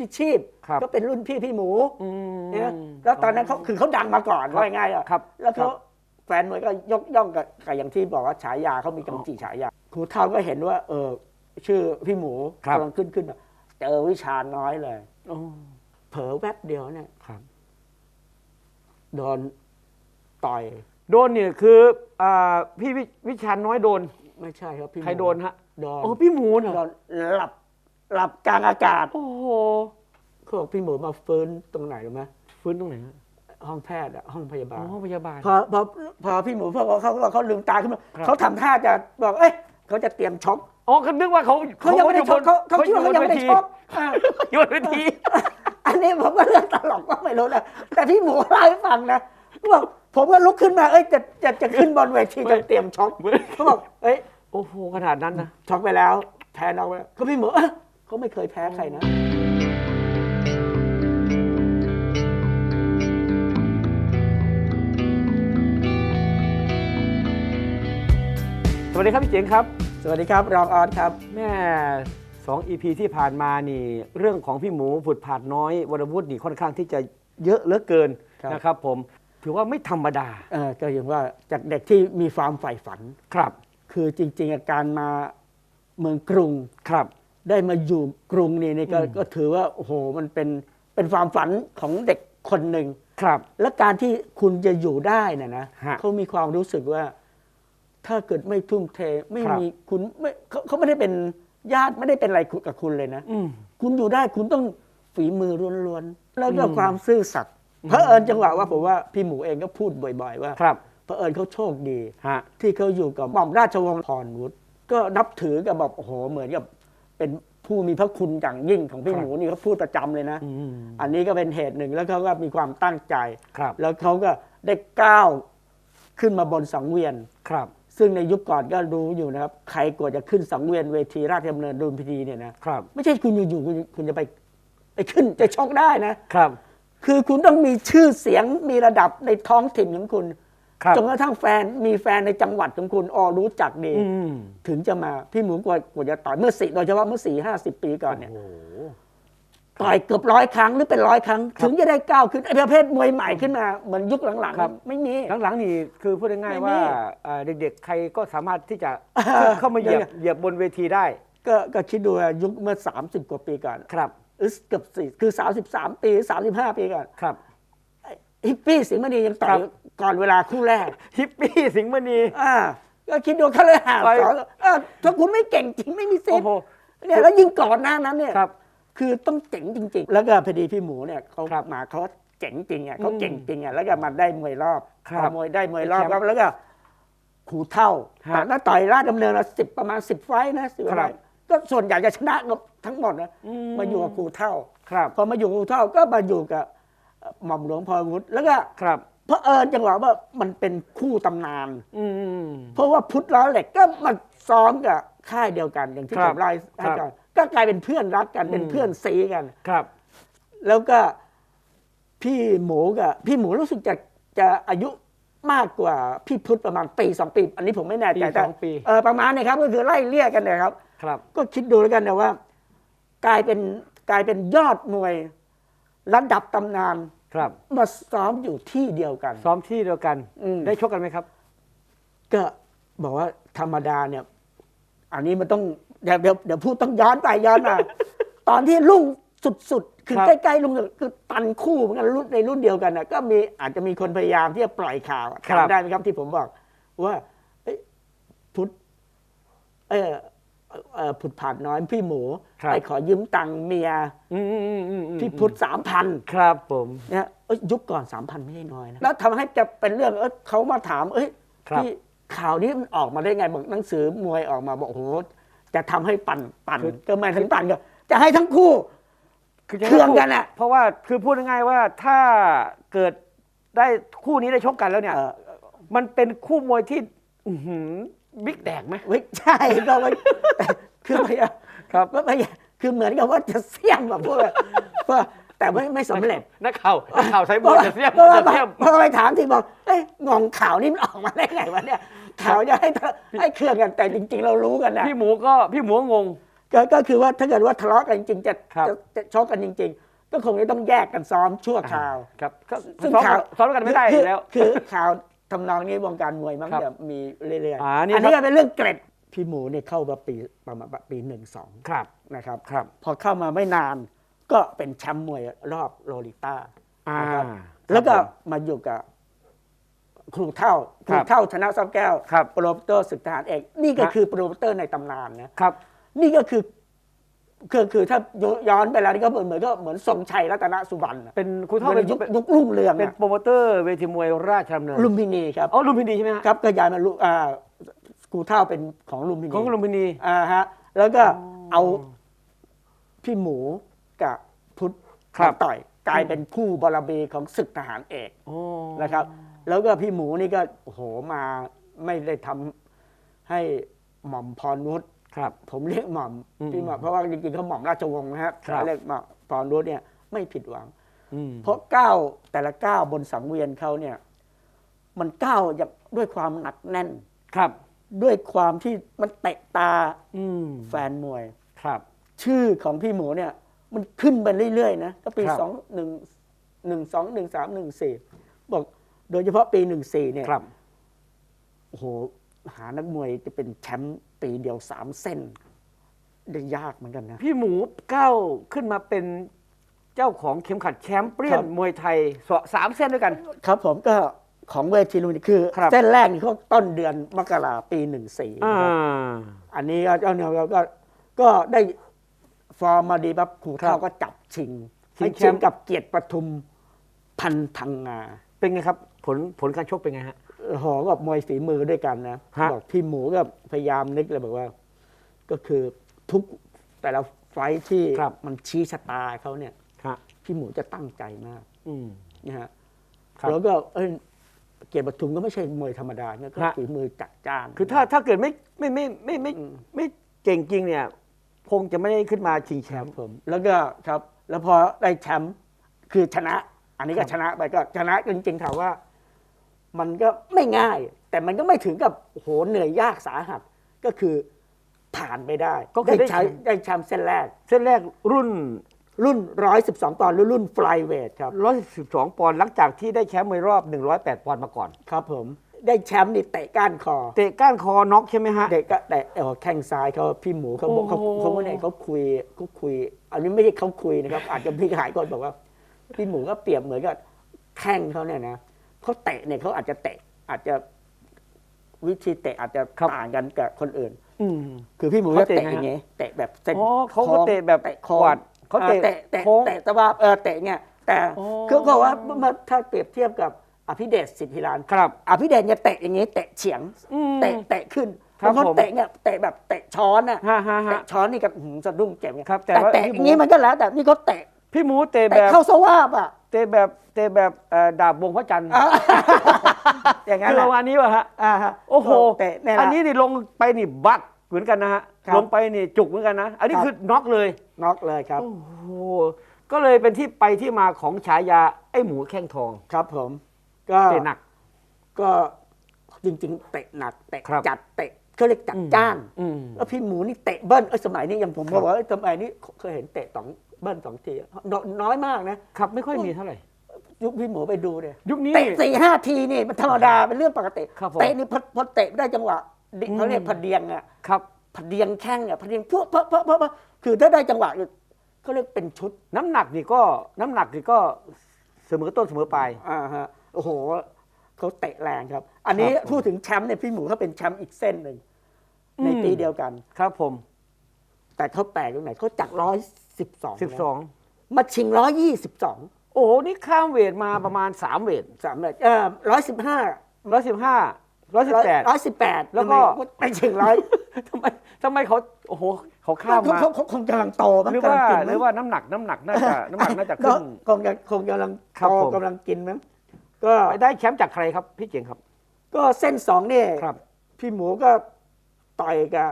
พี่ชีพครับก็เป็นรุ่นพี่พี่หมูอืมนะแล้วตอนนั้นเขาคือเขาดังมาก่อนครับว่าง่ายๆอะครับแล้วเขาครับแฟนมวยก็ยกย่องกับกับอย่างที่บอกว่าฉายาเขามีกำจีฉายาครูเท่าก็เห็นว่า เออ ชื่อพี่หมูครับกำลังขึ้นขึ้นมาเจอวิชาน้อยเลยโอ้เผลอแวบเดียวเนี่ยครับโดนต่อยโดนเนี่ยคืออ่าพี่วิวิชาญน้อยโดน ไม่ใช่ครับพี่หมูใครโดนฮะโดนโอ้พี่หมูเหรโดอนหลับ หลับกลางอากาศ โอ้โหเขาบอกพี่หมูมาฟื้นตรงไหนรู้ไหมฟื้นตรงไหนฮะห้องแพทย์อะห้องพยาอ๋บาลอพยาบาล พอพอพอพี่หมูพอเขาเขาเขาลืมตาขึ้นมาครับ เขาทำท่าจะบอกเอ้ยเขาจะเตรียมชกอ๋อเขานึกว่าเขาเขายังไม่ได้ชกเขาเขาคิดว่าเขายังไม่ได้ชกอ่าโยนเวทีอันนี้ผมก็เรื่องตลกก็ไม่รู้นะแต่พี่หมูเล่าให้ฟังนะเขาบอกผมก็ลุกขึ้นมาเอ้ยจะจะจะขึ้นบนเวทีจะเตรียมชกเขาบอกเอ้ย โอ้โหขนาดนั้นนะชกไปแล้วแพ้น็อกไปแล้วก็พี่หมูเอ้ย เขาไม่เคยแพ้ใครนะสวัสดีครับพี่เจ๋งครับ สวัสดีครับรองออนครับแม่สองอีพีที่ผ่านมานี่ เรื่องของพี่หมูผุดผาดน้อยวรวุฒินี่ค่อนข้างที่จะเยอะเหลือเกินครับ นะครับ ผมถือว่าไม่ธรรมดาเออก็อย่างว่าจากเด็กที่มีความใฝ่ฝัน ครับคือจริง ๆ อาการมาเมืองกรุง ครับ ได้มาอยู่กรุงนี่นี่ก็อืมก็ถือว่าโอ้โหมันเป็นเป็นความฝันของเด็กคนหนึ่งครับ และการที่คุณจะอยู่ได้นะนะฮะเขามีความรู้สึกว่า ถ้าเกิดไม่ทุ่มเทไม่ครับ มีคุณไม่เขาเขาไม่ได้เป็นญาติไม่ได้เป็นอะไรกับคุณเลยนะ อืม คุณอยู่ได้คุณต้องฝีมือล้วนๆ แล้วก็อืมความซื่อสัตย์เพราะเอิญจังหวะว่าผมว่าพี่หมูเองก็พูดบ่อย ๆ ว่าครับเพราะเอิญเขาโชคดี ฮะ ที่เขาอยู่กับหม่อมราชวงศ์พรวุฒิก็นับถือกับแบบโอ้โหเหมือนกับ เป็นผู้มีพระคุณอย่างยิ่งของพี่ครับหมูนี่เขาพูดประจำเลยนะอืมอันนี้ก็เป็นเหตุหนึ่งแล้วเขาก็มีความตั้งใจครับแล้วเขาก็ได้ก้าวขึ้นมาบนสังเวียนครับ ซึ่งในยุคก่อนก็รู้อยู่นะครับ ใครกว่าจะขึ้นสังเวียนเวทีราชดำเนินดุลพิธีเนี่ยนะครับไม่ใช่คุณอยู่ๆคุณคุณจะไปไปขึ้นจะชกได้นะครับ คือคุณต้องมีชื่อเสียงมีระดับในท้องถิ่นของคุณ ครับ จนกระทั่งแฟนมีแฟนในจังหวัดของคุณอ๋อรู้จักดี อืมถึงจะมาพี่หมูกว่ากว่าจะต่อยเมื่อสี่โดยเฉพาะเมื่อสี่ห้าสิบปีก่อนเนี่ยโอ้โห ต่อยเกือบร้อยครั้งหรือเป็นร้อยครั้ง ถึงจะได้ก้าวขึ้นไอ้ประเภทมวยใหม่ขึ้นมาเหมือนยุคหลังครับ ๆไม่มี หลังๆนี่คือพูดง่ายไม่ๆมีว่าเอ่อเด็กๆ ใครก็สามารถที่จะเออเข้ามาเหยียบเดี๋ยวเหยียบบนเวทีได้ ก็ก็คิดดูว่ายุคเมื่อ 30 กว่าปีก่อนครับ หรือเกือบสี่คือ 33 ปี 35 ปีก่อน ครับ ฮิปปี้สิงห์มณียังต่อครัยบก่อนเวลาคู่แรกฮิปปี้สิงห์มณี อ่าก็คิดดูเขาเลยหาไป สอนเออถ้าคุณไม่เก่งจริงไม่มีสิโอ้ทธิ์โห เนี่ยแล้วยิ่งก่อนหน้านั้นเนี่ย ครับ คือต้องเจ๋งจริง ๆ แล้วก็พอดีพี่หมูเนี่ยเขาครับมาเขาเจ๋งจริงอะเขาอืมเก่งจริงอะแล้วก็มาได้มวยรอบครับพอมวยได้มวยรอบได้แชมป์ครับแล้วก็ขูเท่าฮะแต่ถ้าต่อยราชดำเนินละสิบประมาณสิบไฟต์นะสิบคไฟรับต์ก็ส่วนใหญ่จะชนะทั้งหมดนะอืมาอยู่กับครูเท่าครับ พอมาอยู่กับครูเท่าก็มาอยู่กับเอ่อ หม่อมหลวงพรวุฒิแล้วก็ครับเพราะเอิญจังหวะว่ามันเป็นคู่ตำนาน อืม เพราะว่าพุทธล้อเหล็กก็มาซ้อมกับค่ายเดียวกันอย่างที่ครัผบมเล่าให้ครับ ฟังก็กลายเป็นเพื่อนรักกันเป็นอืมเพื่อนซีกัน ครับ แล้วก็พี่หมูกับพี่หมูรู้สึกจะจะอายุมากกว่าพี่พุทธประมาณปีสองปี อันนี้ผมไม่แน่ปีใจสแต่องปี เออประมาณนี้ครับ ก็คือไล่เลี่ยกันนะครับ ครับ ก็คิดดูแล้วกันนะว่า กลายเป็นกลายเป็นยอดมวย ระดับตำนานครับมาซ้อมอยู่ที่เดียวกัน ซ้อมที่เดียวกัน อืม ได้ชกกันไหมครับ ก็บอกว่าธรรมดาเนี่ย อันนี้มันต้องเดี๋ยวเดี๋ยวเดี๋ยวพูดต้องย้อนไปย้อนมา ตอนที่รุ่งสุดๆ คือครับ ใกล้ๆลุงคือตันคู่เหมือนกันรุ่นในรุ่นเดียวกันนะก็มีอาจจะมีคนพยายามที่จะปล่อยข่าวอะครับจำได้ไหมครับที่ผมบอก ว่าเอ้ยพุทธเออ เอ่อพุทธผ่านน้อยพี่หมูครับไปขอยืมตังค์เมียอืมอืมอืมอืมพี่พุทธสามพันครับผมเนี่ยเอ้ยยุคก่อนสามพันไม่ใช่น้อยนะแล้วทำให้จะเป็นเรื่องเอ้ยเขามาถาม เอ้ยครับพี่ข่าวนี้มันออกมาได้ไงบอกหนังสือมวยออกมาบอกโอ้โหจะทำให้ปั่นปั่นก็ไม่ถึงปั่นก็จะให้ทั้งคู่จะเครื่องกันอะเพราะว่าคือพูดง่ายๆว่าถ้าเกิดได้คู่นี้ได้ชกกันแล้วเนี่ยเออมันเป็นคู่มวยที่อื้อหือ บิ๊กแตกไหมไม่ใช่ก็ไม่แต่คือพยายามครับก็พยายามคือเหมือนกับว่าจะเสี่ยงแบบพวกเพื่อแต่ไม่ไม่สำเร็จนักข่าวนักข่าวใช้เพมวราะยว่าจะเสียมเพราะว่าจะเสียมพอไปถามที่บอกเอ้ยงงข่าวนี้มันออกมาได้ไงวะเนี่ยข่าวจะให้ให้เครื่องกันแต่จริง ๆ เรารู้กันนะพี่หมูก็พี่หมูก็งงก็ก็คือว่าถ้าเกิดว่าทะเลาะกันจริงๆจะครับจะจะชกกันจริง ๆ ก็คงจะต้องแยกกันซ้อมชั่วคราวครับก็ซึ่งซ้อมข่าวซ้อมด้วยกันไม่ได้อยู่แล้วคือคือข่าว ทำนองนี้วงการมวยมักครับจะมีเรื่อยๆอ่านี่ อันนี้ครัก็บเป็นเรื่องเกร็ดพี่หมูเนี่ยเข้ามาปีประมาณปีหนึ่งสองครับนะครับครับ พอเข้ามาไม่นานก็เป็นแชมป์มวยรอบโลลิต้าอ่านะครับครับแล้วก็ผมมาอยู่กับครูเท่าคครัรูบเท่าชนะซับแก้วครับโปรโมเตอร์ศึกทหารเอก นี่ก็ฮะคือโปรโมเตอร์ในตำนานนะครับ นี่ก็คือ คือคือถ้าย้อนไปแล้วนี่ก็เหมือนเหมือนก็เหมือนทรงชัยรัตนสุวรรณน่ะเป็นครูเท่าเหมืเป็อนนยุคเป็นยุครุ่งเรืองเป็นอะโปรโมเตอร์เวทีมวยราชดำเนินลุมพินีครับอ๋อลุมพินีใช่ไหมฮะครับก็ย้ายมาลุอ่าครูเท่าเป็นของลุมพินีของลุมพินีอ่าฮะแล้วก็เอาพี่หมูกับพุทธครับมาต่อยกลายเป็นคู่บารมีของศึกทหารเอกโอ้นะครับ แล้วก็พี่หมูนี่ก็โอ้โหมาไม่ได้ทำให้หม่อมพรนุช ครับ ผมเรียกหม่อมอืมพี่หม่อมเพราะว่าจริงๆเขาหม่อมราชวงศ์นะครับครับ เรียกหม่อมพรนุชเนี่ยไม่ผิดหวัง อืมเพราะก้าวแต่ละก้าวบนสังเวียนเขาเนี่ย มันก้าวอย่างด้วยความหนักแน่น ครับ ด้วยความที่มันเตะตาอืมแฟนมวย ครับ ชื่อของพี่หมูเนี่ย มันขึ้นไปเรื่อยๆนะก็ปีครับ สองหนึ่งหนึ่งสองหนึ่งสามหนึ่งสี่บอกโดยเฉพาะปีหนึ่งสี่เนี่ย ครับ โอ้โหหานักมวยจะเป็นแชมป์ ปีเดียวสามเส้นได้ยากเหมือนกันนะ พี่หมูก้าวขึ้นมาเป็นเจ้าของเข็มขัดแชมป์เปี้ยครันบมวยไทยสสามเส้นด้วยกัน ครับผมก็ของเวทีลุมพินีคือครับเส้นแรกนี่เขาต้นเดือนมกราปีหนึ่งสี่อ่าอันนี้ก็เจ้าเนี่ยก็ก็ได้ฟอร์มมาดีปั๊บครูครัเท่าบก็จับชิงชิงให้แชชิมงป์กับเกียรติปทุมพันธังงาเป็นไงครับ ผลผลการชกเป็นไงฮะ หอกับมวยฝีมือด้วยกันนะฮะ บอกพี่หมูก็พยายามนึกเลยบอกว่า ก็คือทุกแต่ละไฟท์ที่มันชี้ชะตาเขาเนี่ย ฮะพี่หมูจะตั้งใจมากอืม นะฮะครับแล้วก็เอ้ยเกียรติปทุมก็ไม่ใช่มวยธรรมดาเนี่ยก็ฮะ ฝีมือจัดจ้าน คือถ้าถ้าเกิดไม่ไม่ไม่ไม่ไม่อืม ไม่เก่งจริงเนี่ย คงจะไม่ได้ขึ้นมาชิงแชครัมบป์ ผมแล้วก็ครับ แล้วพอได้แชมป์คือชนะ อันนี้ก็ชนะไปก็ชนะจริงๆถามว่า มันก็ไม่ง่าย แต่มันก็ไม่ถึงกับโอ้โหเหนื่อยยากสาหัสก็คือผ่านไปได้ก็คือได้ได้ใช้แชมป์ ได้แชมป์เส้นแรก เส้นแรกรุ่น รุ่น 112 ปอนด์หรือรุ่นไฟเวทครับ112 ปอนด์หลังจากที่ได้แชมป์มวยรอบ 108 ปอนด์มาก่อน ครับผมได้แชมป์นี่เตะก้านคอ เตะก้านคอน็อกใช่ไหมฮะ เด็กก็แต่เอ่อแข้งซ้ายเขาพี่หมูเขาบอกเขาโอ้โห เขาไม่ได้เขาคุยเขาคุย อันนี้ไม่ใช่เขาคุยนะครับ อาจจะพี่หายคนบอกว่า พี่หมูก็เปรียบเหมือนกับแข้งเขาเนี่ยนะ เขาเตะเนี่ยเขาอาจจะเตะ อาจจะวิธีเตะอาจจะครับต่างกันกับคนอื่น อืม คือพี่หมูเขาจะเตะเตะไง อย่างฮะเงี้ยเตะแบบเส้นอ๋อเขาก็โค้งเตะแบบเตะโค้งกวาดเขาเตะเตะเตะโค้ง เตะแต่ว่าเออเตะเนี่ยแต่อ๋อ คือเขาบอกว่าเมื่อถ้าเปรียบเทียบกับอภิเดชสิทธิราน ครับ อภิเดชเนี่ยเตะอย่างงี้เตะเฉียงอืมเตะเตะขึ้นครับบางคนผม เตะเนี่ยเตะแบบเตะช้อนน่ะฮะฮะ เตะฮะช้อนนี่กับหืมสะดุ้งเจ็บไงครับแต่แต่ว่าเตะพี่หมู อย่างงี้มันก็แล้วแต่นี่เขาเตะ พี่หมูเตะแบเตะบเข้าสวาบอะ เตะแบบเตะแบบเอ่อดาบวงพระจันทร์อะอย่างนั้นคือแหปละระมาณนี้ป่ะฮะ อ่าฮะโอ้โห เตะเนี่ยอัอันนี้นี่ลงไปนี่บัดเหมือนกันนะฮะครับลงไปนี่จุกเหมือนกันนะ อันนี้ครับคือน็อกเลย น็อกเลยครับ โอ้โห ก็เลยเป็นที่ไปที่มาของฉายาไอ้หมูแข้งทอง ครับผม ก็เตะหนัก ก็จริง ๆ เตะหนักเตะครับจัดเตะเขาเรียกจัดจ้านอืม แล้วพี่หมูนี่เตะเบิ้ลเอ้ยสมัยนี้อย่างผมครับบอกว่าเอ้ยสมัยนี้เคยเห็นเตะสอง เบิ้ลสองทีนน้อยมากนะครับไม่ค่อยมีเท่าไหร่ ยุคพี่หมูไปดูเนี่ยยุคนี้ เตะสี่ห้าทีนี่มันธรรมดาเป็นเรื่องปกติครับผม เตะนี่พอพอเตะไม่ได้จังหวะดิอืมเขาเรียกพะเดียงอะครับ พะเดียงแข้งอะพะเดียงพวกเพราะเพราะเพราะเพราะคือถ้าได้จังหวะเนี่ยเขาเรียกเป็นชุดน้ำหนักนี่ก็น้ำหนักนี่ก็เสมอต้นเสมอปลาย อ่าฮะโอ้โหเขาเตะแรงครับ อันนี้ครับผม พูดถึงแชมป์เนี่ยพี่หมูเขาเป็นแชมป์อีกเส้นหนึ่งในอืมปีเดียวกัน ครับผม แต่เขาแปลกตรงไหนเขาจากร้อย สิบสอง12 มาชิงร้อยยี่สิบสองโอ้โหนี่ข้ามเวทมาประมาณ 3 เวทสามเลยเออร้อยสิบห้า115ร้อย118สิบแปดแล้วก็ไปชิงร้อยทำไมทำไมเขาโอ้โหเขาข้ามเขามาเขาเขาคงกำลังโตมั้งหรือว่าำลังกินหมั้รืงอว่าน้ำหนักน้ำหนักน่าจะน้ำหนักน่าจะขึ้น คงจะคงกำลังครับโตผม กำลังกินมั้งก็ไปได้แชมป์จากใครครับพี่เจ๋งครับก็เส้นสองเนี่ยครับ พี่หมูก็ต่อยกับ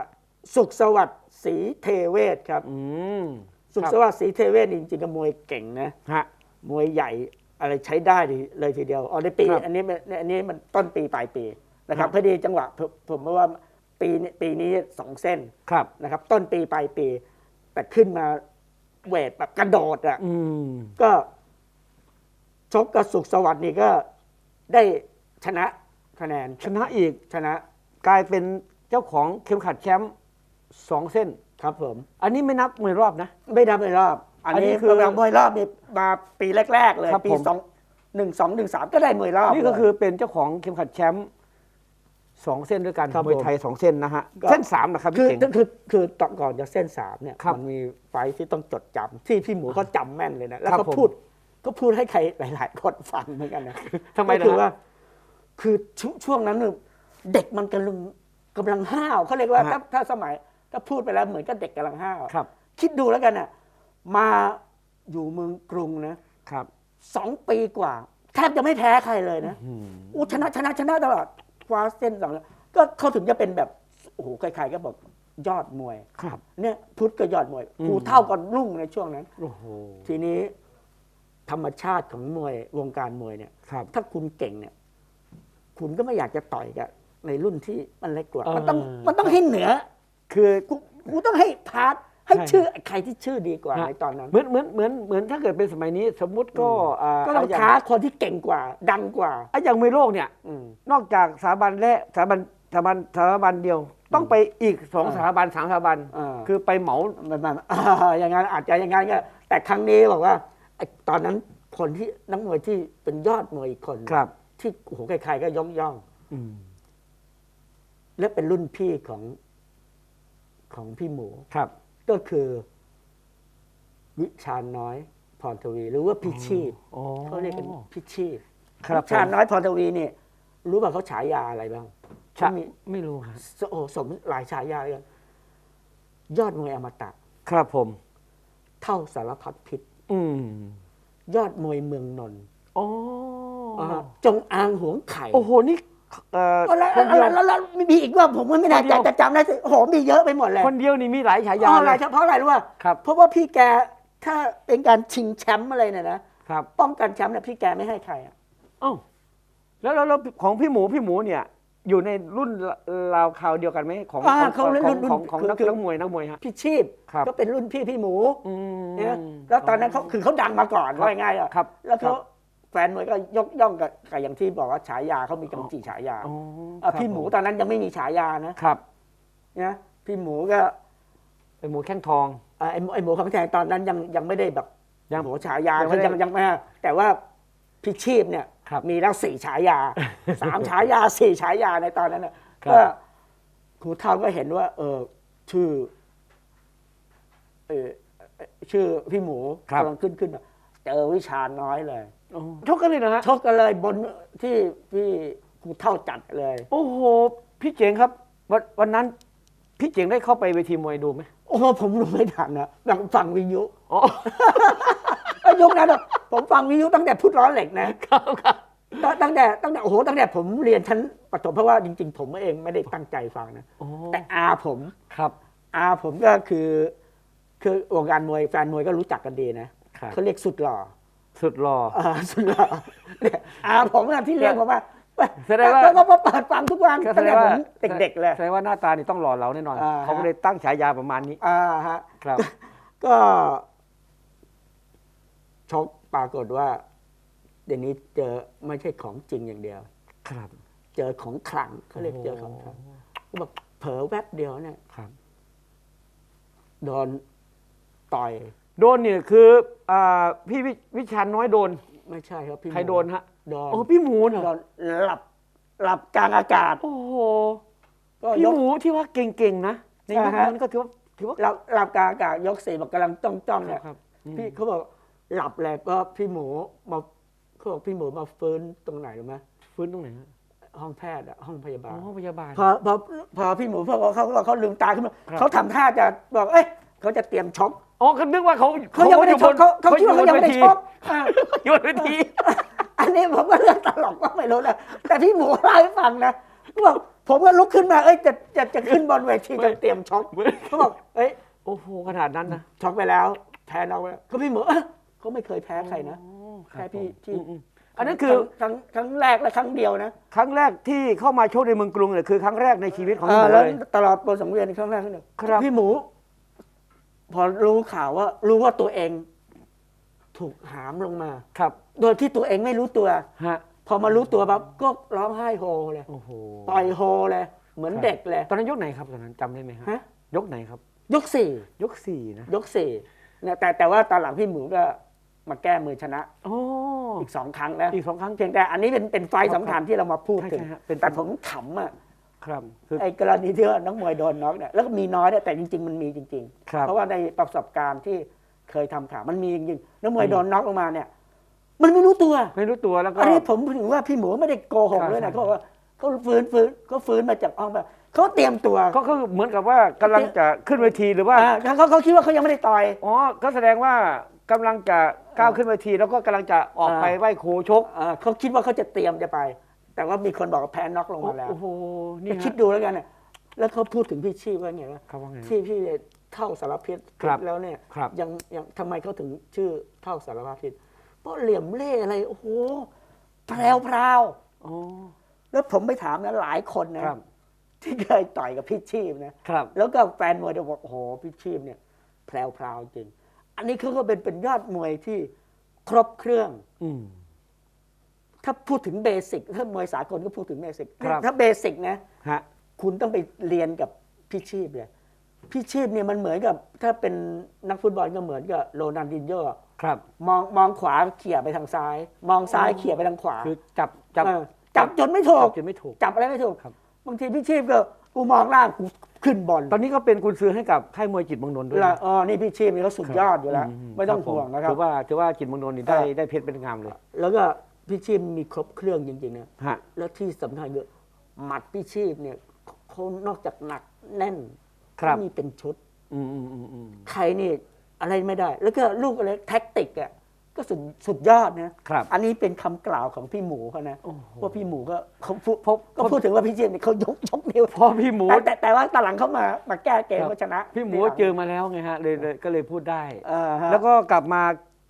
สุขสวัสดิ์ศรีเทเวศครับ อืม สุขครับสวัสดิ์ศรีเทเวศนี่จริงๆก็มวยเก่งนะฮะมวยใหญ่อะไรใช้ได้เลยทีเดียวอ๋อในปีครับอันนี้มันอันนี้มันต้นปีปลายปีนะครัครับบพอดีจังหวะผมผมว่าปีนี้ปีนี้สองเส้นครับนะครับ ต้นปีปลายปี แต่ขึ้นมาเวทแบบกระโดดอะอืมก็ชกกับสุขสวัสดิ์นี่ก็ได้ชนะคะแนนชนะอีกชนะกลายเป็นเจ้าของเข็มขัดแชมป์สองเส้น ครับผม อันนี้ไม่นับมวยรอบนะ ไม่ได้ไปรอบ อันอันนี้นี้คืคืออมวยรอบนี่มาปีแรก ๆ เลยครับปีผม สองหนึ่งสองหนึ่งสามก็ได้มวยรอบนี่ก็เลยคือเป็นเจ้าของเข็มขัดแชมป์สองเส้นด้วยกันครับมวยผมไทยสองเส้นนะฮะก็เส้นสามนะครับคืพี่อเจ๋งคือคือตอนก่อนจะเส้นสามเนี่ยครับมันมีไฟท์ที่ต้องจดจำที่พี่หมูเขาจำแม่นเลยนะแล้วครับก็ผมพูดก็พูดให้ใครหลาย ๆ คนฟังเหมือนกันนะทำไมก็คือนะฮะว่า คือชวช่วงนั้นเนี่ยเด็กมันกำลังกำลังห้าวเขาเรียกว่าฮะ ถ้าถ้าสมัย ถ้าพูดไปแล้วเหมือนกับเด็กกำลังห้าวครับ คิดดูแล้วกันน่ะมาอยู่เมืองกรุงนะครับสองปีกว่าแทบจะไม่แพ้ใครเลยนะอืมอู้ชนะชนะชนะตลอดคว้าเส้นสองแล้วก็เขาถึงจะเป็นแบบโอ้โหใครๆก็บอกยอดมวยครับเนี่ยพุทธก็ยอดมวยอืมครูเท่ากันรุ่งในช่วงนั้นโอ้โหทีนี้ธรรมชาติของมวยวงการมวยเนี่ยครับถ้าคุณเก่งเนี่ย คุณก็ไม่อยากจะต่อยกับในรุ่นที่มันเล็กกว่าเออมันต้องมันต้องให้เหนือ คือกูกูต้องให้พาร์ทให้ใช่ ชื่อใครที่ชื่อดีกว่าฮะในตอนนั้น เหมือนเหมือนเหมือนเหมือนถ้าเกิดเป็นสมัยนี้สมมุติก็อ่าก็ต้องย่างท้าคนที่เก่งกว่า ดังกว่า อะอย่างมวยโลกเนี่ย อืม นอกจากสถาบันแรกสถาบันสถาบันสถาบันเดียว ต้องไปอีกสองอ่าสถาบันสามสถาบัน อ่า คือไปเหมามันมันอ่าอย่างนั้นอาจจะอย่างนั้นก็แต่ครั้งนี้บอกว่าไอ้ตอนนั้นคนที่นักมวยที่เป็นยอดมวยอีกคนครับ ที่โอ้โหใครๆก็ยกย่องอืมและเป็นรุ่นพี่ของ ของพี่หมูครับ ก็คือ วิชาญน้อยพรทวี หรือว่าพิชีพอ๋อเขาเรียกกันพิชีพครับวิชาญน้อยพรทวีเนี่ยรู้ป่ะเขาฉายาอะไรบ้างชะเขามีไม่รู้ฮะโอ้สมหลายฉายาเลยยอดมวยอมตะ ครับผม เท่าสารพัดพิษอืมยอดมวยเมืองนนท์อ๋ออาจงอางหวงไข่ โอ้โห นี่ เอ่อแล้วคนเดียว แล้วแล้วแล้วมีอีกว่าผมไม่แน่คนเดีใจยวจะจำได้สิโอ้โหมีเยอะไปหมดเลยคนเดียวนี่มีหลายฉายาอ๋ออะไรเลย เพราะอะไรรู้ป่ะครับ เพราะว่าพี่แกถ้าเป็นการชิงแชมป์อะไรเนี่ยนะครับป้องกันแชมป์เนี่ยพี่แกไม่ให้ใครอะเอ้าแล้วแล้วแล้วของพี่หมูพี่หมูเนี่ย อยู่ในรุ่นราวคราวเดียวกันไหมของอ่าของเขาของรุ่นรุ่นของของนักคือนักมวยนักมวยฮะ พี่ชีพครับ ก็เป็นรุ่นพี่พี่หมู อืมเนี่ยแล้วตอนนั้นเขาคือเขาดังมาก่อนครับว่าง่ายๆอะครับแล้วเขาครับ แฟนมวยก็ยกย่องกับกับอย่างที่บอกว่าฉายาเขามีจังจีฉายาอ๋ออะครับพี่หมูตอนนั้นยังไม่มีฉายานะครับนะพี่หมูก็เป็นหมูแข้งทอง อะไอ้หมูไอ้หมูของแทงตอนนั้นยังยังไม่ได้แบบยังโหฉายายังไม่เขาได้ ยังยังไม่แต่ว่าพี่ชีพเนี่ย ครับ มีแล้วสี่ฉายา สามฉายาสี่ฉายาในตอนนั้นน่ะครับ ก็ครูเท่าก็เห็นว่า เออชื่อเออชื่อพี่หมูกำลังขึ้นขึ้นมาเจอวิชาน้อยเลยอ๋อ ชกกันเลยนะฮะชกกันเลยบนที่พี่ครูเท่าจัดเลย โอ้โห พี่เจ๋งครับ วันวันนั้น พี่เจ๋งได้เข้าไปเวทีมวยดูไหมโอ้โหผมรู้ไม่ทันนะฟังฟังวิทยุอ๋อไอ้ยุคนั้นอะผมฟังวิทยุตั้งแต่พุทธล้อเหล็กนะครับครับตั้งตั้งแต่ตั้งแต่โอ้โหตั้งแต่ผมเรียนชั้นประถมเพราะว่าจริง ๆ ผมเองไม่ได้ตั้งใจฟังนะอ๋อแต่อาผมครับอาผมก็คือ คือวงการมวยแฟนมวยก็รู้จักกันดีนะครับเขาเรียกสุดหล่อ สุดหล่อ อ่าสุดหล่อเนี่ยอาผมน่ะที่เลี้ยงผมว่าแสดงว่า ก็ก็เปิดฟังทุกวันก็แสตั้งดแต่งผว่ามเด็กๆเลยแสดงว่าหน้าตานี่ต้องหล่อเหลาแน่นอนอ่าฮะเขาก็เลยตั้งฉายาประมาณนี้ อ่าฮะครับ ก็ชกปรากฏว่า เดี๋ยวนี้เจอไม่ใช่ของจริงอย่างเดียว ครับ เจอของขลังเขาเรียกเจอของขลังก็แบบเผลอแวบเดียวเนี่ยครับโดนต่อย โดนเนี่ยคืออ่าพี่วิวิชาญน้อยโดน ไม่ใช่ครับพี่หมูใครโดนฮะโดนโอ้พี่หมูเหรโดอนหลับหลับกลางอากาศโอ้โหก็พี่ยก หมูที่ว่าเก่งๆนะในยุคอ่าฮะ นั้นก็ถือว่าถือว่า หลับหลับกลางอากาศยกสี่บอกกำลังจ้องจ้องๆเนี่ยครับอืม พี่เขาบอกหลับเลยเพราะพี่หมูมาเขาบอกพี่หมูมาฟื้นตรงไหนรู้ไหมฟื้นตรงไหนฮะห้องแพทย์อะห้องพยาอ๋บาลอพยาบาล พอพอพอพี่หมูพอเขาเขาเขาลืมตาขึ้นมาครับ เขาทำท่าจะบอกเอ้ย เขาจะเตรียมชกอ๋อเขานึกว่าเขาเขายังไม่ได้ชกเขาเขาคิดว่าเขายังไม่ได้ชกอ่าโยนเวทีอันนี้ผมก็เรื่องตลกก็ไม่รู้นะแต่พี่หมูเล่าให้ฟังนะเขาบอกผมก็ลุกขึ้นมาเอ้ยจะจะจะขึ้นบนเวทีจะเตรียมชกเขาบอกเอ้ยโอ้โหขนาดนั้นนะชกไปแล้วแพ้นอกไปแล้วก็พี่หมูเอ้ยเขาไม่เคยแพ้ใครนะแพ้พี่ที่อืมอันนั้นคือครั้งครั้งแรกและครั้งเดียวนะ ครั้งแรกที่เข้ามาชกในเมืองกรุงเนี่ยคือครั้งแรกในชีวิตของเอพี่หอมูแล้วเลยตลอดบนสังเวียนครั้งแรกนี่ครับพี่หมู พอรู้ข่าวว่ารู้ว่าตัวเอง ถูกหามลงมา ครับ โดยที่ตัวเองไม่รู้ตัว ฮะ พอมารู้ตัวปั๊บก็ร้องไห้โฮเลยโอ้โหต่อยโฮเลย เหมือนครับ เด็กเลย ตอนนั้นยกไหนครับตอนนั้นจำได้ไหมฮะฮะ ยกไหนครับ ยกสี่ยกสี่นะยกสี่เนี่ยแต่แต่ว่าตอนหลังพี่หมูก็มาแก้มือชนะ โอ้อีกสองครั้งแล้วอีกสองครั้ง เพียงแต่อันนี้เป็นเป็นไฟล์สำคัญที่เรามาพูดใช่ถึงใช่ฮะเป็น แต่ผมขำอะ ครับคือไอ้กรณีที่ว่านักมวยโดนน็อกเนี่ยแล้วก็มีน้อยเนี่ยแต่จริง ๆ มันมีจริงครับๆเพราะว่าในประสบการณ์ที่เคยทำข่าวมันมีจริงๆนักมวยโดนน็อกลงมาเนี่ย มันไม่รู้ตัว ไม่รู้ตัวแล้วก็ อันนี้ผมถึงว่าพี่หมูไม่ได้โกหกครับเลยนะเขาบอกว่าเขาฟื้นฟื้นเขาฟื้นมาจากอ้อมแบบเขาเตรียมตัวก็คือเหมือนกับว่ากำลังจะขึ้นเวทีหรือว่า อ่าเขาเขาคิดว่าเขายังไม่ได้ต่อย อ๋อ ก็แสดงว่ากำลังจะก้าวขึ้นเวที แล้วก็กำลังจะออกอ่าไปไหว้ครูชก อ่าเขาคิดว่าเขาจะเตรียมจะไป แต่ว่ามีคนบอกว่าแพ้น็อกลงมาแล้วโอ้โหนี่คิดฮะดูแล้วกันเนี่ยแล้วเขาพูดถึงพี่ชีพว่าไงวะเขาว่าไง ที่พี่เท่าสารพิษครับแล้วเนี่ยครับ ยังยังทำไมเขาถึงชื่อเท่าสารพิษเพราะเหลี่ยมเล่ห์อะไรโอ้โหแพรวพราวอ๋อๆแล้วผมไปถามนะหลายคนนะ ครับที่เคยต่อยกับพี่ชีพนะ ครับ แล้วก็แฟนมวยจะบอกโอ้โหพี่ชีพเนี่ยแพรวพราวๆจริง อันนี้เขาก็เป็นเป็นยอดมวยที่ครบเครื่อง อืม ถ้าพูดถึงเบสิกถ้ามวยสากลก็พูดถึงเบสิกครับ ถ้าเบสิกนะ ฮะ คุณต้องไปเรียนกับพี่ชีพเลยพี่ชีพเนี่ยมันเหมือนกับ ถ้าเป็นนักฟุตบอลก็เหมือนกับโรนัลดินโญ่ครับ มองมองขวาเขี่ยไปทางซ้าย มองซ้ายเขี่ยไปทางขวาคือจับจับเออจับจนไม่ถูจักบจนไม่ถูก จับอะไรไม่ถูกครับ บางทีพี่ชีพก็กูมองล่างกูขึ้นบอลตอนนี้ก็เป็นกุญซื้อให้กับค่ายมวยจิตเมืองนนท์ด้วยแล้วนะอ๋อนี่พี่ชีพนี่เขาสุดยอดอยู่แล้วมไม่ต้องผห่วงนะครับ ถือว่าถือว่าจิตเมืองนนท์นี่ได้เออ ได้เพชรเป็นงามเลย แล้วก็ พี่ชีพมีครบเครื่องจริงๆนะฮะ แล้วที่สำคัญคือหมัดพี่ชีพเนี่ยเขานอกจากหนักแน่นครับเขามีเป็นชุด อืมอืมอืมอืมใครนี่อะไรไม่ได้ แล้วก็ลูกอะไรแท็กติกอะก็สุดสุดยอดนะครับ อันนี้เป็นคำกล่าวของพี่หมูเขานะโอ้โห ว่าพี่หมูก็เขาพูดพบก็พูดถึงว่าพี่เจมส์เนี่ยเขายกยกนิ้วพอพี่หมู แต่แต่แต่ว่าตอนหลังเขามามาแก้เกมครับ ว่าชนะพี่หมูเจอมาแล้วไงฮะเลยเลยก็เลยพูดได้เออฮะแล้วก็กลับมา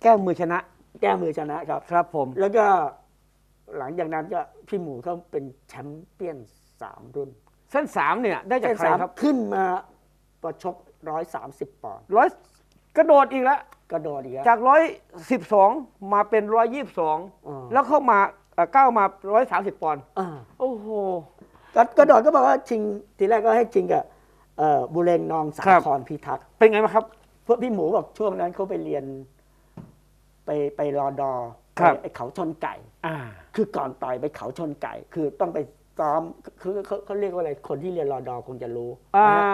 แก้มือชนะ แก้มือชนะครับครับผม แล้วก็หลังจากนั้นก็พี่หมูเขาเป็นแชมเปี้ยนสามรุ่นเส้นสามเนี่ยได้จากเส้นใครสามครับขึ้นมาประชกร้อยสามสิบปอนด์ร้อยกระโดดอีกแล้ว กระโดดอีกแล้วจากร้อยสิบสองมาเป็นร้อยยี่สิบสองอ่าแล้วเข้ามาเอ่อก้าวมาร้อยสามสิบปอนด์อ่าโอ้โห ก็กระโดดก็บอกว่าชิงทีแรกก็ให้ชิงกับเอ่อบุเรงนองสาครับครพิทักษ์เป็นไงบ้างครับเพราะพี่หมูบอกช่วงนั้นเขาไปเรียน ไปไปรอดอครับไปไอ้เขาชนไก่ อ่า คือก่อนต่อยไปเขาชนไก่ คือต้องไปซ้อมคือเขาเขาเรียกว่าอะไรคนที่เรียนรอดอคงจะรู้อ่านะฮะ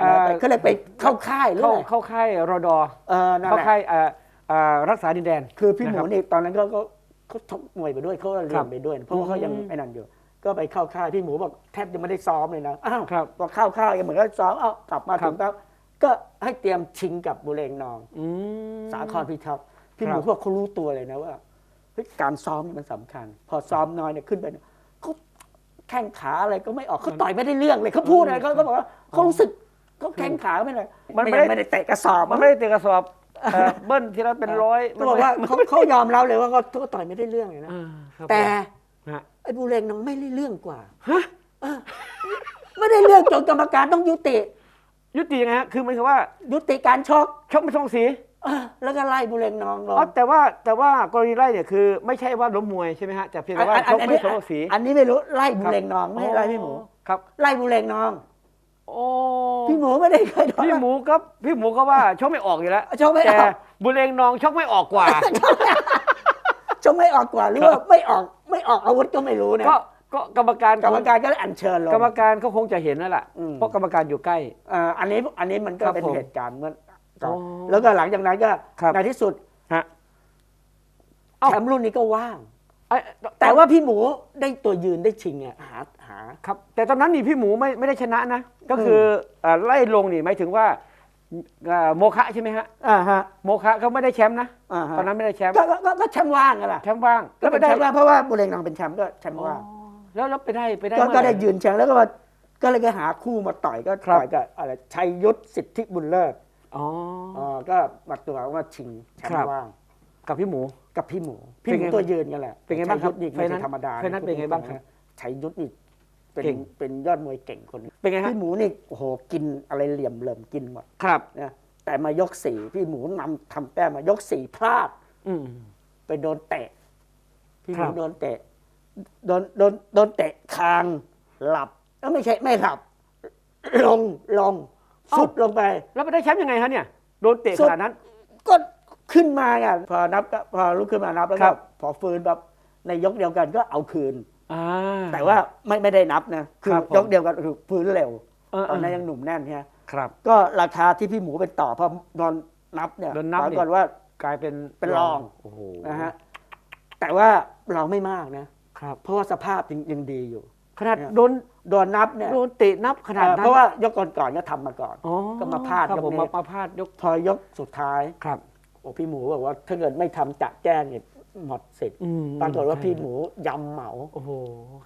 อ่าไปก็เลยไปเข้าค่ายหรือเข้าอะไรเข้าค่ายรอดอเออนั่นเข้าแหละค่ายเอ่อเอ่อรักษาดินแดน คือพี่หมูนะครับนี่ตอนนั้นเขาก็เขาชกมวยไปด้วยเขาก็เรีครัยนบไปด้วย เพราะว่าเขายังอืมไอ้นั่นอยู่ ก็ไปเข้าค่ายพี่หมูบอกแทบจะไม่ได้ซ้อมเลยนะอ้าวครับพอเข้าค่ายก็เหมือนก็ซ้อมเอ้ากลับมาครัถึบงแล้วก็ให้เตรียมชิงกับบุเรงนองอืมสาครพิทักษ์ พี่หครัมูบเขาบอกเขารู้ตัวเลยนะว่าเฮ้ยการซ้อมนี่มันสำคัญ พอซ้อมน้อยเนี่ยขึ้นไปเนี่ยเขาแข้งขาอะไรก็ไม่ออกเขาต่อยไม่ได้เรื่องเลยเขาพูดอะไรเขาก็บอกว่าเขารู้สึกเขาแข้งขาไม่เลยมันไม่ไม่ได้ได้ไม่ได้เตะกระสอบมันไม่ได้เตะกระสอบเอ่อเบิ้ลทีละเป็นร้อยเขาบอกว่าเขาเขายอมรับเลยว่าเขาเขาต่อยไม่ได้เรื่องเลยนะอ่าครับแต่ผมฮะไอ้บุเรงนังไม่ได้เรื่องกว่าเออไม่ได้เรื่องจนกรรมการต้องยุติ ยุติยังไงฮะคือหมายถึงว่า ยุติการชกชกไม่ทรงสีเออ แล้วก็ไล่บุเรงนองลงอ๋อแต่ว่าแต่ว่ากรณีไล่เนี่ยคือไม่ใช่ว่าล้มมวยใช่ไหมฮะแต่เพียงแต่ว่าชกไม่ทรงสีอันนี้ไม่รู้ไล่บุเรงนองไม่ให้ไล่พี่หมูครับ ไล่บุเรงนองโอ้พี่หมูไม่ได้เคยโดนพี่หมูก็พี่หมูก็ว่าชกไม่ออกอยู่แล้วชกไม่อแต่อกบุเรงนองชกไม่ออกกว่าชกไม่ออกกว่าหรือว่าไม่ออกไม่ออกอาวุธก็ไม่รู้นะก็ก็กรรมการกรรมการก็เลยอัญเชิญลงกรรมการก็คงจะเห็นนั่นแหละอืมเพราะกรรมการอยู่ใกล้เอ่ออันนี้อันนี้มันก็ครับเป็นผมเหตุการณ์เมื่อ อ๋อแล้วก็หลังจากนั้นก็ครับในที่สุดฮะเอ้า แชมป์รุ่นนี้ก็ว่างเอ้ยแต่ว่าพี่หมูได้ตัวยืนได้ชิงอะหาหา ครับ แต่ตอนนั้นนี่พี่หมูไม่ไม่ได้ชนะนะ ก็คือเอ่อไล่ลงนี่หมายถึงว่าเอ่อโมคะใช่ไหมฮะอ่าฮะโมคะเขาไม่ได้แชมป์นะอ่าฮะตอนนั้นไม่ได้แชมป์ก็ก็ก็ก็แชมป์ว่างกันล่ะแชมป์ว่างก็เป็นแชมป์ว่างเพราะว่าบุเรงนองเป็นแชมป์ก็แชมป์อ๋อว่างแล้วแล้วไปได้ไปได้ก็เมื่อก็หร่ได้ยืนแชมป์แล้วก็มาก็เลยก็หาคู่มาต่อยก็ครับ ต่อยกับอะไรชัยยุทธสิทธิบุญเลิศ อ๋อ อ๋อก็มาตัวว่าชิงแชมครับ ป์ว่าง กับพี่หมู กับพี่หมูเป็นพี่หไงมูตัวยืนกันแหละเป็นไงบ้างครับชัยยุทธนี่ไฟไม่นั้นใช่ธรรมดาไฟนั้นเป็นไงบ้างครับชัยยุทธนี่เป็นเก่ง เป็นยอดมวยเก่งคนหนึงเป็นไงฮะพี่หมูนี่โอ้โหกินอะไรเหลี่ยมเหลิ่มกินหมดครับ นะแต่มายกสี่พี่หมูนำทำแต้มมายกสี่พลาด อืม ไปโดนเตะ พี่หครัมูบ โดนเตะโดนโดนโดนเตะคางหลับเอ้าไม่ใช่ไม่หลับ ลงลง สุดลงไป แล้วไปได้แชมป์ยังไงฮะเนี่ยโดนเตะสุขดนาดนั้น ก็ขึ้นมาไงพอนับก็พอลุกขึ้นมานับแล้วครัก็บพอฟื้นแบบในยกเดียวกันก็เอาคืนอ่าแต่ว่าไม่ไม่ได้นับนะคือครับผมยกเดียวกันคือฟื้นเร็วเออตอนนั้นเออยังหนุ่มแน่นใช่ไหมครับ ก็ราคาที่พี่หมูเป็นต่อพอโดนนับเนี่ยโดนนับปราเนี่ยกฏว่ากลายเป็นเป็นรองโอ้โหนะฮะแต่ว่าเราไม่มากนะครับ เพราะว่าสภาพยังยังดีอยู่ ขนาดเนี่ยโดนโดนนับเนี่ยโดนเตะนับขนาดเอ่อนั้นเพราะว่ายกก่อนๆก็ทำมาก่อนอ๋อก็มาพลาดครับยกผมนี้มามาพลาดยกพอยกสุดท้ายครับโอ้พี่หมูบอกว่าถ้าเกิดไม่ทำจะแจ้งเนี่ยหมดสิทธิ์อืมปรากฏว่าใช่พี่หมูยำเหมาโอ้โห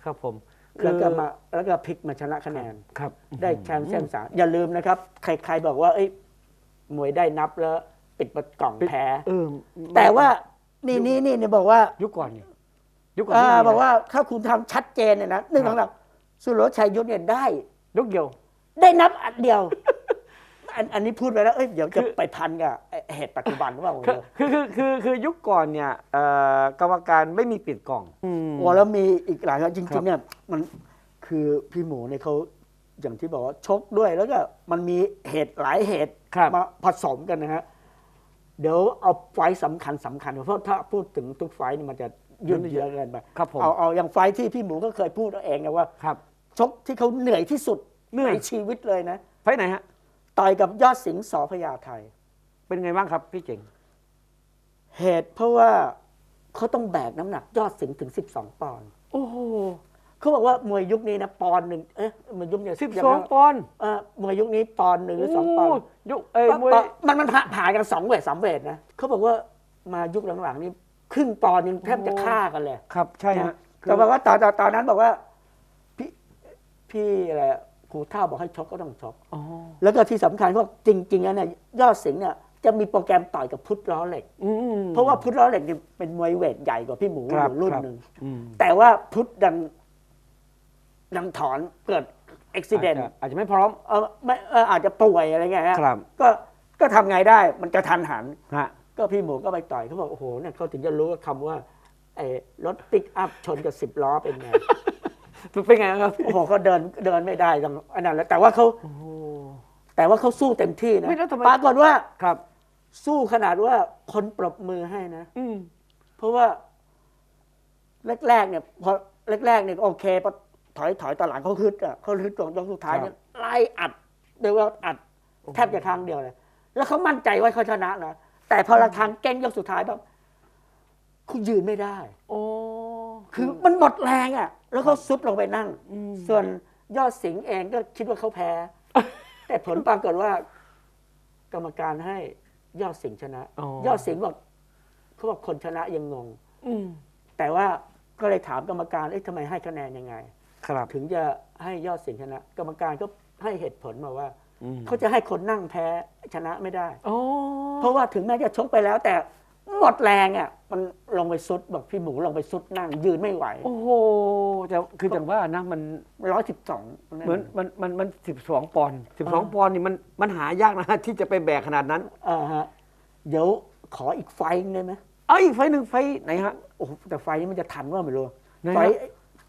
ครับผมแล้วก็คือมาแล้วก็พลิกมาชนะคะแนนครับ ได้แชมป์เส้นสามอย่าลืมนะครับ ใครๆบอกว่าเอ้ยมวยได้นับแล้ว ปิดประกล่องแพ้เออแต่ว่านี่นี่นี่เนี่ยบอกว่ายุคก่อนนี่ยุ คก่อนอ่าที่มีบอกว่าถ้าคุณทำชัดเจนเนี่ยนะหนึ่งสองสามสุรสชัยยุทธเนี่ยได้ ยุคเดียว ได้นับอันเดียว อันอันนี้พูดไปแล้วเอ้ยเดี๋ยวจะไปพันกับไอ้เหตุปัจจุบันหรือเปล่าคือคือคือคือคือยุคก่อนเนี่ยเอ่อกรรมการไม่มีปิดกล่อง โอ้แล้วมีอีกหลายครั้งจครัริงบๆเนี่ยมันคือพี่หมูเนี่ยเขาอย่างที่บอกว่าชกด้วยแล้วก็มันมีเหตุหลายเหตุ ครับ มาผสมกันนะฮะ เดี๋ยวเอาไฟต์สำคัญสำคัญเพราะถ้าพูดถึงทุกไฟต์นี่มันจะ ยืดเยื้อเกินไปครับผม เอาเอาอย่างไฟต์ที่พี่หมูก็เคยพูดเอาเองนะว่าครับ ชกที่เขาเหนื่อยที่สุดเหนื่อย ในชีวิตเลยนะไฟไหนฮะ ต่อยกับยอดสิงห์สอพญาไทเป็นไงบ้างครับพี่เจ๋งเหตุเพราะว่าเขาต้องแบกน้ำหนักยอดสิงห์ถึง 12 ปอนด์โอ้โหเขาบอกว่ามวยยุคนี้นะปอนด์หนึ่งเอ๊ะมวยยุคเนี่ยสิบสองปอนด์เออมวยยุคนี้ปอนด์หนึ่งหรือสองปอนด์ โยุคเอ้ยมวยปะมันมันผ่าผ่ากันสองเวทสามเวทนะเขาบอกว่ามายุคหลังๆนี่ ครึ่งปอนด์ยังแทบจะฆ่ากันเลย ครับ ใช่ฮะนะแต่บอกว่าตอนตอนตอนนั้นบอกว่า พี่พี่อะไรอะครูเท่าบอกให้ชกก็ต้องชกอ๋อแล้วก็ที่สำคัญว่าจริงๆแล้วเนี่ยยอดสิงห์เนี่ยจะมีโปรแกรมต่อยกับพุทธล้อเหล็กอืมเพราะว่าพุทธล้อเหล็กนี่เป็นมวยเวทใหญ่กว่าพี่หมูครับอยู่รุ่นครับหนึ่งอืมแต่ว่าพุทธดันดันถอนเกิดอุบิเหตุอาจจะอาจจะไม่พร้อมเออไม่เอออาจจะป่วยอะไรเงี้ยฮะครับก็ก็ทำไงได้มันกระทันหันฮะ ก็พี่หมูก็ไปต่อยเขาบอกโอ้โหเนี่ยเขาถึงจะรู้ว่าคำว่าไอ้รถปิกอัพชนกับสิบล้อเป็นไงเป็นไงครับโอ้โหเขาเดินเดินไม่ได้จังอันนั้นแหละแต่ว่าเขาโอ้โหแต่ว่าเขาสู้เต็มที่นะไม่แล้วทำไมปรากฏว่าครับ สู้ขนาดว่าคนปรบมือให้นะอืมเพราะว่า แรกๆเนี่ยพอแรกๆเนี่ยโอเคพอถอยถอยตอนหลังเขาฮึดอะเขาฮึดตรงยกสุดท้ายเนี่ยไล่อัดเรียกว่าอัดแทบจะครั้งเดียวเลย แล้วเขามั่นใจว่าเขาชนะนะ แต่พอละครั้งเก้งยกสุดท้ายแบบเขายืนไม่ได้ โอ้คือมันหมดแรงอะ แล้วเขาซุดลงไปนั่งอืมส่วนยอดสิงห์เองก็คิดว่าเขาแพ้ แต่ผลปรากฏว่า กรรมการให้ยอดสิงห์ชนะ ยอดสิงห์บอกเขาบอกคนชนะยังงงอืมแต่ว่าก็เลยถามกรรมการเอ๊ะทำไมให้คะแนนยังไง ครับ ถึงจะให้ยอดสิงห์ชนะ กรรมการก็ให้เหตุผลมาว่าอืมเขาจะให้คนนั่งแพ้ชนะไม่ได้โอ้ เพราะว่าถึงแม้จะชกไปแล้วแต่หมดแรงอะมันลงไปซุดบอกพี่หมูลงไปซุดนั่งยืนไม่ไหว โอ้โหแต่คือจังว่านะมันร้อยสิบสองเหมือนมันมันมันสิบสองปอนสิบสองปอนด์นี่มันมันหายากนะที่จะไปแบกขนาดนั้นอ่าฮะเดี๋ยวขออีกไฟล์ได้ไหมเอาอีกไฟล์หนึ่งไฟล์ไหนฮะโอ้โหแต่ไฟล์นี้มันจะทันว่าไม่รู้ไหนไฟฮะล์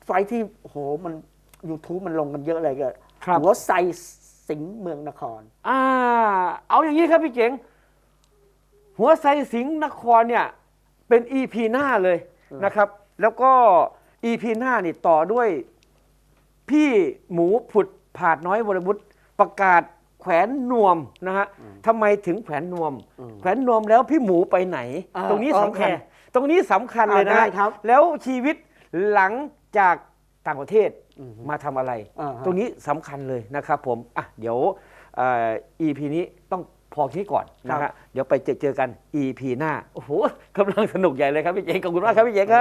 ไฟล์ที่โอ้โหมัน YouTube มันลงกันเยอะเลยก็ครับหัวไซสิงห์เมืองนคร อ่า เอาอย่างนี้ครับพี่เจ๋ง หัวไซสิงห์นครเนี่ยเป็น EP หน้าเลยนะครับ แล้วก็ EP หน้านี่ต่อด้วย พี่หมูผุดผาดน้อยวรบุตรประกาศแขวนนวมนะฮะทำไมถึงแขวนนวมอืมแขวนนวมแล้วพี่หมูไปไหนอ่าตรงนี้สำคัญโอเคตรงนี้สำคัญเลยนะอ่าได้ฮะครับ แล้วชีวิตหลังจากต่างประเทศอือฮึมาทำอะไรอ่าฮะตรงนี้สำคัญเลยนะครับผมอะเดี๋ยวเอ่อ EP นี้ต้อง พอแค่นี้ก่อนนะฮะเดี๋ยวไปเจอเจอกัน EP หน้าโอ้โหกำลังสนุกใหญ่เลยครับพี่เจงขอบคุณมากครับพี่เจงครับ